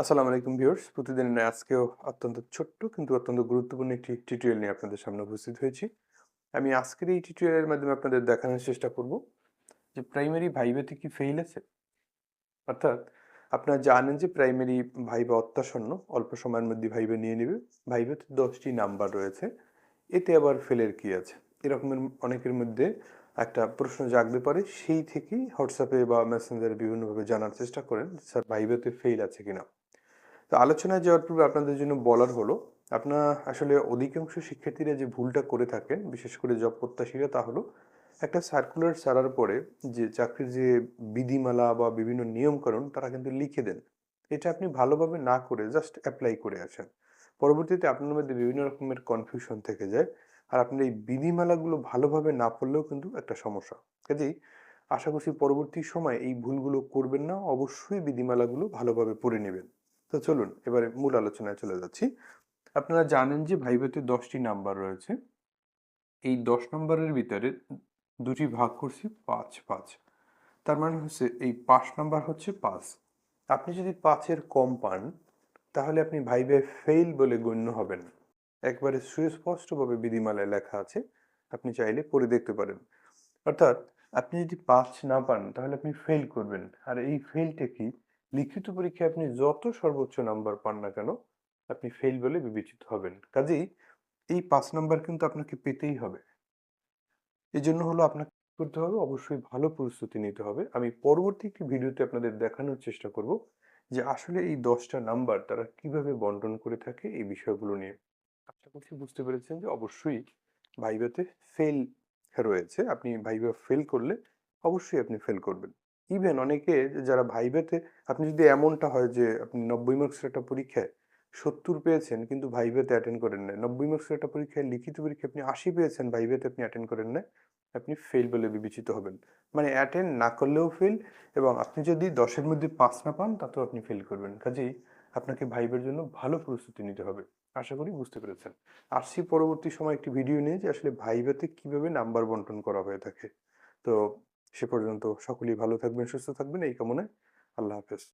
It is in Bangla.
আসসালামু আলাইকুম ভিউয়ার্স। প্রতিদিনের আজকেও অত্যন্ত ছোট্ট কিন্তু অত্যন্ত গুরুত্বপূর্ণ একটি টিউটোরিয়াল নিয়ে আপনাদের সামনে উপস্থিত হয়েছি। আমি আজকের এই টিউটোরিয়ালের মাধ্যমে আপনাদের দেখানোর চেষ্টা করব যে প্রাইমারি ভাইভাতে কি ফেইল আছে। অর্থাৎ আপনারা জানেন যে প্রাইমারি ভাইবা অত্যাসন্ন, অল্প সময়ের মধ্যে ভাইবা নিয়ে নেবে। ভাইভাতে দশটি নাম্বার রয়েছে। এতে আবার ফেলের কি আছে? এরকমের অনেকের মধ্যে একটা প্রশ্ন জাগতে পারে, সেই থেকেই হোয়াটসঅ্যাপে বা মেসেঞ্জারে বিভিন্নভাবে জানার চেষ্টা করেন, স্যার ভাইভাতে ফেল আছে কিনা। তো আলোচনায় যাওয়ার পূর্বে আপনাদের জন্য বলার হলো, আপনার আসলে অধিকাংশ শিক্ষার্থীরা যে ভুলটা করে থাকেন, বিশেষ করে জব প্রত্যাশীরা, তা হলো একটা সার্কুলার ছাড়ার পরে যে চাকরির যে বিধিমালা বা বিভিন্ন নিয়মকানুন, তারা কিন্তু লিখে দেন। এটা আপনি ভালোভাবে না করে জাস্ট অ্যাপ্লাই করে আসেন। পরবর্তীতে আপনার মধ্যে বিভিন্ন রকমের কনফিউশন থেকে যায়, আর আপনার এই বিধিমালাগুলো ভালোভাবে না পড়লেও কিন্তু একটা সমস্যা। কাজেই আশা করছি পরবর্তী সময় এই ভুলগুলো করবেন না, অবশ্যই বিধিমালাগুলো ভালোভাবে পড়ে নেবেন। তো চলুন, এবারে মূল আলোচনায় চলে যাচ্ছি। আপনারা জানেন যে ভাইভাতে দশটি নাম্বার রয়েছে। এই দশ নম্বরের ভিতরে দুটি ভাগ করছি পাঁচ পাঁচ। তার মানে হচ্ছে এই পাঁচ নাম্বার হচ্ছে পাঁচ। আপনি যদি পাঁচের কম পান, তাহলে আপনি ভাইবে ফেইল বলে গণ্য হবেন। একবারে সুস্পষ্টভাবে বিধিমালায় লেখা আছে, আপনি চাইলে পড়ে দেখতে পারেন। অর্থাৎ আপনি যদি পাঁচ না পান, তাহলে আপনি ফেল করবেন। আর এই ফেলটা কি? লিখিত পরীক্ষায় আপনি যত সর্বোচ্চ নাম্বার পান না কেন, আপনি ফেল বলে বিবেচিত হবেন। কাজেই এই পাঁচ নাম্বার কিন্তু আপনাকে পেতেই হবে। এই জন্য হলো আপনাকে করতে হবে? অবশ্যই ভালো প্রস্তুতি নিতে হবে। আমি পরবর্তী একটি ভিডিওতে আপনাদের দেখানোর চেষ্টা করব যে আসলে এই দশটা নাম্বার তারা কীভাবে বন্টন করে থাকে এই বিষয়গুলো নিয়ে। আশা করছি বুঝতে পেরেছেন যে অবশ্যই ভাইভাতে ফেল রয়েছে। আপনি ভাইভা ফেল করলে অবশ্যই আপনি ফেল করবেন। ইভেন অনেকে যারা ভাইভাতে, আপনি যদি এমনটা হয় যে আপনি নব্বই মার্কসের একটা পরীক্ষায় সত্তর পেয়েছেন, কিন্তু ভাইভাতে অ্যাটেন্ড করেন না নব্বই মার্কসের একটা পরীক্ষায় লিখিত পরীক্ষায় আপনি আশি পেয়েছেন, ভাইভাতে আপনি অ্যাটেন্ড করেন না আপনি ফেল বলে বিবেচিত হবেন। মানে অ্যাটেন্ড না করলেও ফেল এবং আপনি যদি দশের মধ্যে পাঁচ না পান, তাতেও আপনি ফেল করবেন। কাজেই আপনাকে ভাইবের জন্য ভালো প্রস্তুতি নিতে হবে। আশা করি বুঝতে পেরেছেন। আসছি পরবর্তী সময় একটি ভিডিও নিয়ে যে আসলে ভাইভাতে কীভাবে নাম্বার বন্টন করা হয়ে থাকে। তো সে পর্যন্ত সকলেই ভালো থাকবেন সুস্থ থাকবেন এই কামনায় আল্লাহ হাফেজ।